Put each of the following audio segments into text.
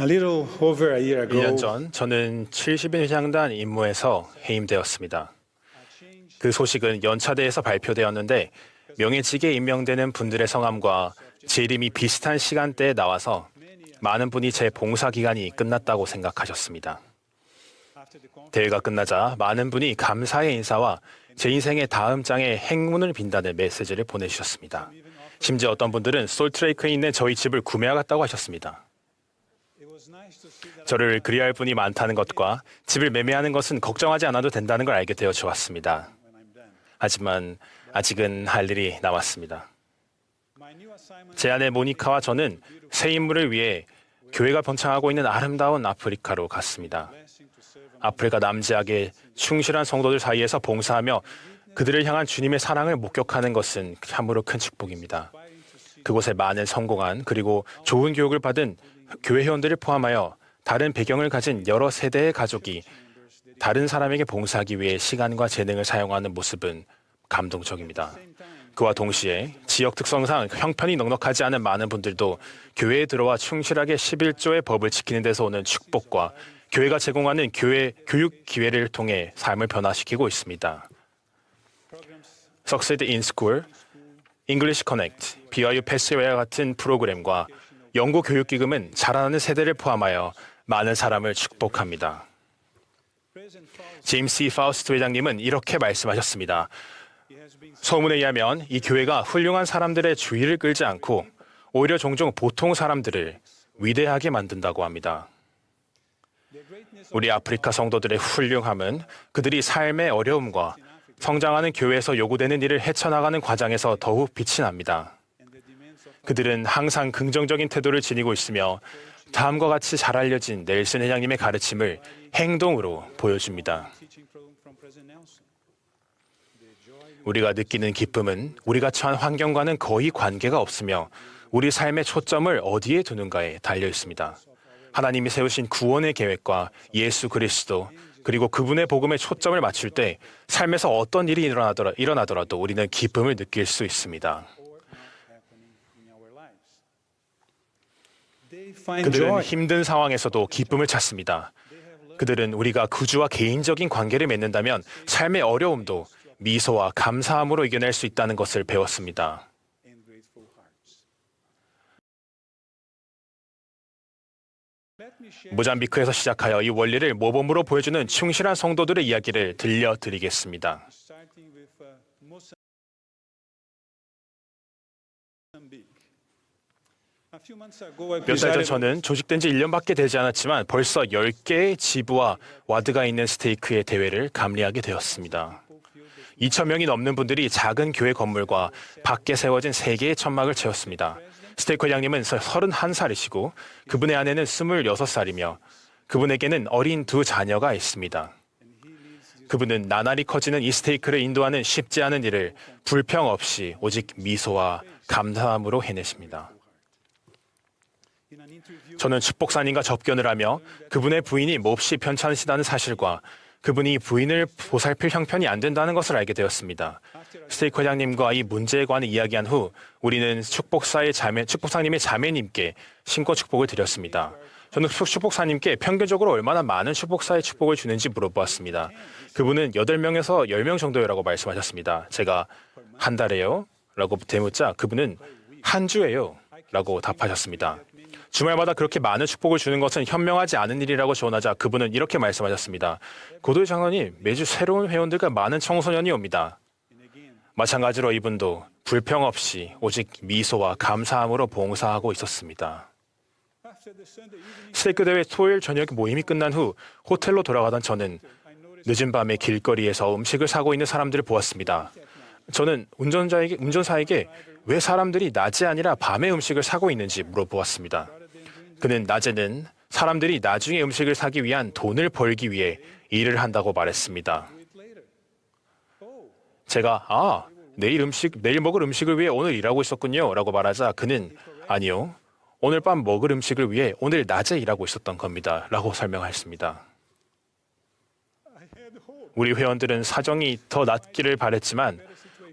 A little over a year ago, 1년 전 저는 70인 향단 임무에서 해임되었습니다. 그 소식은 연차대에서 발표되었는데 명예직에 임명되는 분들의 성함과 제 이름이 비슷한 시간대에 나와서 많은 분이 제 봉사 기간이 끝났다고 생각하셨습니다. 대회가 끝나자 많은 분이 감사의 인사와 제 인생의 다음 장에 행운을 빈다는 메시지를 보내주셨습니다. 심지어 어떤 분들은 솔트레이크에 있는 저희 집을 구매하겠다고 하셨습니다. 저를 그리할 분이 많다는 것과 집을 매매하는 것은 걱정하지 않아도 된다는 걸 알게 되어 좋았습니다. 하지만 아직은 할 일이 남았습니다. 제 아내 모니카와 저는 새 임무를 위해 교회가 번창하고 있는 아름다운 아프리카로 갔습니다. 아프리카 남지역의 충실한 성도들 사이에서 봉사하며 그들을 향한 주님의 사랑을 목격하는 것은 참으로 큰 축복입니다. 그곳에 많은 성공한 그리고 좋은 교육을 받은 교회 회원들을 포함하여 다른 배경을 가진 여러 세대의 가족이 다른 사람에게 봉사하기 위해 시간과 재능을 사용하는 모습은 감동적입니다. 그와 동시에 지역 특성상 형편이 넉넉하지 않은 많은 분들도 교회에 들어와 충실하게 11조의 법을 지키는 데서 오는 축복과 교회가 제공하는 교회 교육 기회를 통해 삶을 변화시키고 있습니다. Succeed in School, English Connect, BYU 패스웨어 같은 프로그램과 연구 교육 기금은 자라나는 세대를 포함하여 많은 사람을 축복합니다. 제임스. 파우스트 회장님은 이렇게 말씀하셨습니다. 소문에 의하면 이 교회가 훌륭한 사람들의 주의를 끌지 않고 오히려 종종 보통 사람들을 위대하게 만든다고 합니다. 우리 아프리카 성도들의 훌륭함은 그들이 삶의 어려움과 성장하는 교회에서 요구되는 일을 헤쳐나가는 과정에서 더욱 빛이 납니다. 그들은 항상 긍정적인 태도를 지니고 있으며 다음과 같이 잘 알려진 넬슨 회장님의 가르침을 행동으로 보여줍니다. 우리가 느끼는 기쁨은 우리가 처한 환경과는 거의 관계가 없으며 우리 삶의 초점을 어디에 두는가에 달려 있습니다. 하나님이 세우신 구원의 계획과 예수 그리스도 그리고 그분의 복음에 초점을 맞출 때 삶에서 어떤 일이 일어나더라, 일어나더라도 우리는 기쁨을 느낄 수 있습니다. 그들은. 힘든 상황에서도 기쁨을 찾습니다. 그들은 우리가 구주와 개인적인 관계를 맺는다면 삶의 어려움도 미소와 감사함으로 이겨낼 수 있다는 것을 배웠습니다. 모잠비크에서 시작하여 이 원리를 모범으로 보여주는 충실한 성도들의 이야기를 들려드리겠습니다. 몇 달 전 저는 조직된 지 1년밖에 되지 않았지만 벌써 10개의 지부와 와드가 있는 스테이크의 대회를 감리하게 되었습니다. 2천 명이 넘는 분들이 작은 교회 건물과 밖에 세워진 3개의 천막을 채웠습니다. 스테이크 회장님은 31살이시고 그분의 아내는 26살이며 그분에게는 어린 두 자녀가 있습니다. 그분은 나날이 커지는 이 스테이크를 인도하는 쉽지 않은 일을 불평 없이 오직 미소와 감사함으로 해내십니다. 저는 축복사님과 접견을 하며 그분의 부인이 몹시 편찮으시다는 사실과 그분이 부인을 보살필 형편이 안 된다는 것을 알게 되었습니다. 스테이크 회장님과 이 문제에 관해 이야기한 후 우리는 축복사의 자매, 축복사님의 자매님께 신고 축복을 드렸습니다. 저는 축- 축복사님께 평균적으로 얼마나 많은 축복사의 축복을 주는지 물어보았습니다. 그분은 8명에서 10명 정도라고 말씀하셨습니다. 제가 한 달에요? 라고 되묻자 그분은 한 주예요. 라고 답하셨습니다. 주말마다 그렇게 많은 축복을 주는 것은 현명하지 않은 일이라고 조언하자 그분은 이렇게 말씀하셨습니다. 고도의 장로님, 매주 새로운 회원들과 많은 청소년이 옵니다. 마찬가지로 이분도 불평 없이 오직 미소와 감사함으로 봉사하고 있었습니다. 스테이크 대회 토요일 저녁 모임이 끝난 후 호텔로 돌아가던 저는 늦은 밤에 길거리에서 음식을 사고 있는 사람들을 보았습니다. 저는 운전자에게 운전사에게 왜 사람들이 낮이 아니라 밤에 음식을 사고 있는지 물어보았습니다. 그는 낮에는 사람들이 나중에 음식을 사기 위한 돈을 벌기 위해 일을 한다고 말했습니다. 제가 아 내일 음식 내일 먹을 음식을 위해 오늘 일하고 있었군요라고 말하자 그는 아니요 오늘 밤 먹을 음식을 위해 오늘 낮에 일하고 있었던 겁니다라고 설명했습니다. 우리 회원들은 사정이 더 낫기를 바랬지만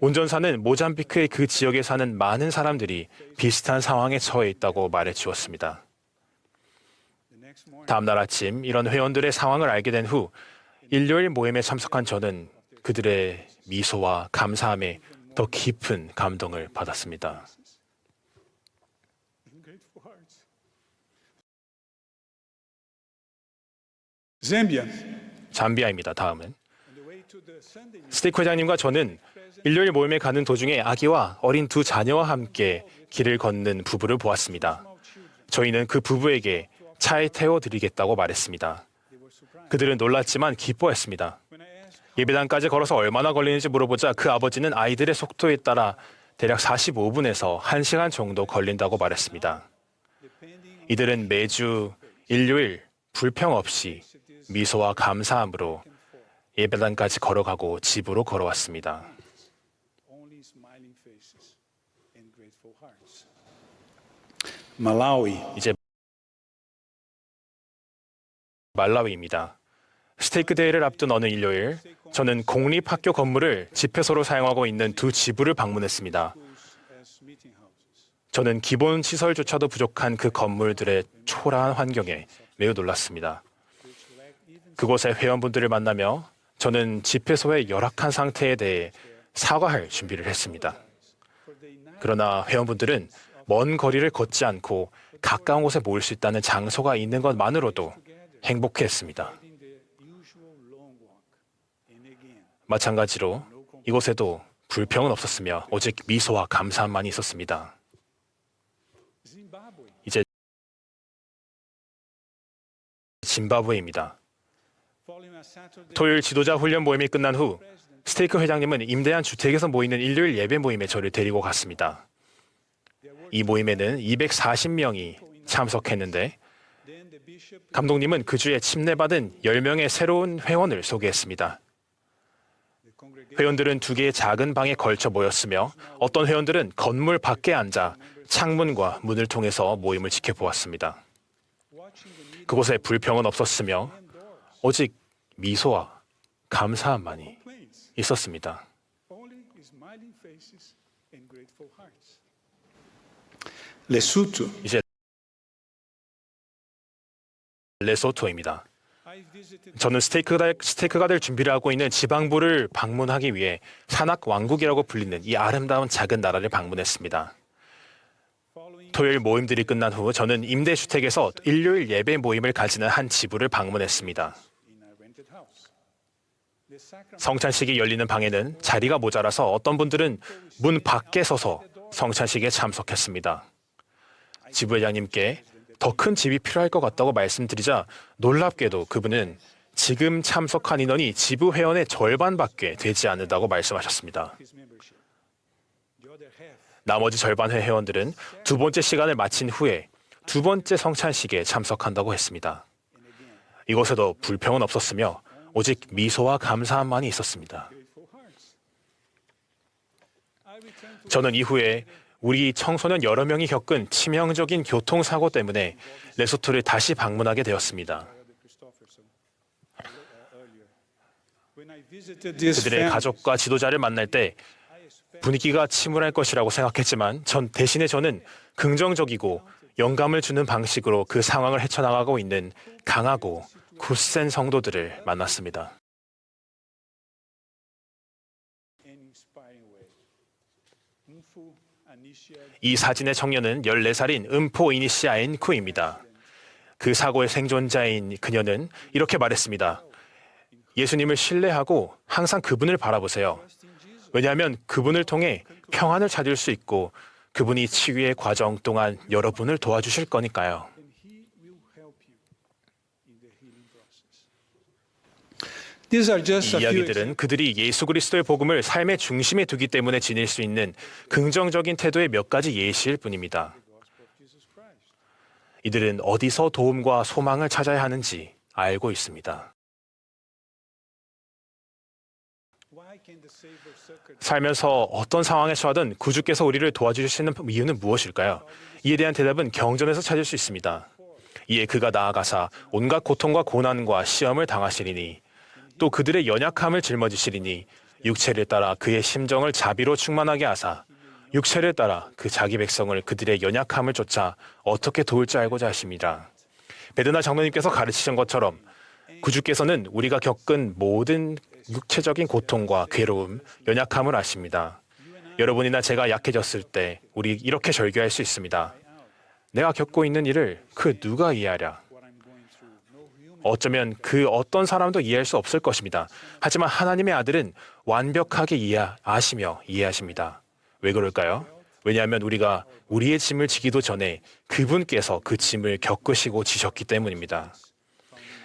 운전사는 모잠비크의 그 지역에 사는 많은 사람들이 비슷한 상황에 처해 있다고 말해 주었습니다. Next morning, 다음 날 아침 이런 회원들의 상황을 알게 된 후 일요일 모임에 참석한 저는 그들의 미소와 감사함에 더 깊은 감동을 받았습니다. 잠비아입니다. 다음은 스테이크 회장님과 저는 일요일 모임에 가는 도중에 아기와 어린 두 자녀와 함께 길을 걷는 부부를 보았습니다. 저희는 그 부부에게 차에 태워드리겠다고 말했습니다. 그들은 놀랐지만 기뻐했습니다. 예배당까지 걸어서 얼마나 걸리는지 물어보자 그 아버지는 아이들의 속도에 따라 대략 45분에서 1시간 정도 걸린다고 말했습니다. 이들은 매주 일요일 불평 없이 미소와 감사함으로 예배당까지 걸어가고 집으로 걸어왔습니다. 이제 말라위입니다. 스테이크 데이를 앞둔 어느 일요일, 저는 공립학교 건물을 집회소로 사용하고 있는 두 지부를 방문했습니다. 저는 기본 시설조차도 부족한 그 건물들의 초라한 환경에 매우 놀랐습니다. 그곳의 회원분들을 만나며 저는 집회소의 열악한 상태에 대해 사과할 준비를 했습니다. 그러나 회원분들은 먼 거리를 걷지 않고 가까운 곳에 모일 수 있다는 장소가 있는 것만으로도 again, 마찬가지로 이곳에도 불평은 없었으며 오직 미소와 감사함만 있었습니다. 이제 짐바브웨입니다. 토요일 지도자 훈련 모임이 끝난 후 스테이크 회장님은 임대한 주택에서 모이는 일요일 예배 모임에 저를 데리고 갔습니다. 이 모임에는 240명이 참석했는데 감독님은 그 주에 침례받은 10명의 새로운 회원을 소개했습니다. 회원들은 두 개의 작은 방에 걸쳐 모였으며 어떤 회원들은 건물 밖에 앉아 창문과 문을 통해서 모임을 지켜보았습니다. 그곳에 불평은 없었으며 오직 미소와 감사함만이. 있었습니다. 이제 레소토입니다. 저는 스테이크가, 스테이크가 될 준비를 하고 있는 지방부를 방문하기 위해 산악 왕국이라고 불리는 이 아름다운 작은 나라를 방문했습니다. 토요일 모임들이 끝난 후 저는 임대주택에서 일요일 예배 모임을 가지는 한 지부를 방문했습니다. 성찬식이 열리는 방에는 자리가 모자라서 어떤 분들은 문 밖에 서서 성찬식에 참석했습니다. 지부회장님께 더 큰 집이 필요할 것 같다고 말씀드리자 놀랍게도 그분은 지금 참석한 인원이 지부 회원의 절반밖에 되지 않는다고 말씀하셨습니다. 나머지 절반 회 회원들은 두 번째 시간을 마친 후에 두 번째 성찬식에 참석한다고 했습니다. 이곳에도 불평은 없었으며 오직 미소와 감사함만이 있었습니다. 저는 이후에 우리 청소년 여러 명이 겪은 치명적인 교통사고 때문에 레소토를 다시 방문하게 되었습니다. 그들의 가족과 지도자를 만날 때 분위기가 침울할 것이라고 생각했지만 전 대신에 저는 긍정적이고 영감을 주는 방식으로 그 상황을 헤쳐나가고 있는 강하고 굳센 성도들을 만났습니다. 이 사진의 청년은 14살인 음포 이니시아인 쿠입니다. 그 사고의 생존자인 그녀는 이렇게 말했습니다. 예수님을 신뢰하고 항상 그분을 바라보세요. 왜냐하면 그분을 통해 평안을 찾을 수 있고 그분이 치유의 과정 동안 여러분을 도와주실 거니까요. 이야기들은 그들이 예수 그리스도의 복음을 삶의 중심에 두기 때문에 지닐 수 있는 긍정적인 태도의 몇 가지 예시일 뿐입니다. 이들은 어디서 도움과 소망을 찾아야 하는지 알고 있습니다. 살면서 어떤 상황에 처하든 구주께서 우리를 도와주시는 이유는 무엇일까요? 이에 대한 대답은 경전에서 찾을 수 있습니다. 이에 그가 나아가사 온갖 고통과 고난과 시험을 당하시리니 또 그들의 연약함을 짊어지시리니 육체를 따라 그의 심정을 자비로 충만하게 하사 육체를 따라 그 자기 백성을 그들의 연약함을 쫓아 어떻게 도울 줄 알고자 하심이라. 베드나 장로님께서 가르치신 것처럼 구주께서는 우리가 겪은 모든 육체적인 고통과 괴로움, 연약함을 아십니다. 여러분이나 제가 약해졌을 때 우리 이렇게 절규할 수 있습니다. 내가 겪고 있는 일을 그 누가 이해하랴? 어쩌면 그 어떤 사람도 이해할 수 없을 것입니다. 하지만 하나님의 아들은 완벽하게 이해하시며 이해하십니다. 왜 그럴까요? 왜냐하면 우리가 우리의 짐을 지기도 전에 그분께서 그 짐을 겪으시고 지셨기 때문입니다.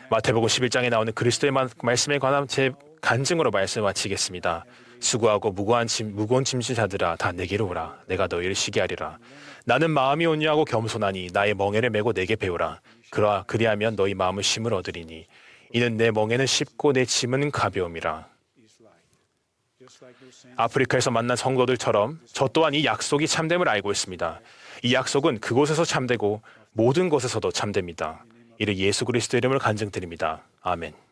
마태복음 11장에 나오는 그리스도의 마- 말씀에 관한 제 간증으로 말씀을 마치겠습니다. 수고하고 무거운 짐 무거운 짐질자들아 다 내게로 오라 내가 너희를 쉬게 하리라 나는 마음이 온유하고 겸손하니 나의 멍에를 메고 내게 배우라 그러하 그리하면 너희 마음을 쉼을 얻으리니 이는 내 멍에는 쉽고 내 짐은 가벼움이라 아프리카에서 만난 성도들처럼 저 또한 이 약속이 참됨을 알고 있습니다. 이 약속은 그곳에서 참되고 모든 곳에서도 참됩니다. 이를 예수 그리스도 이름을 간증드립니다. 아멘.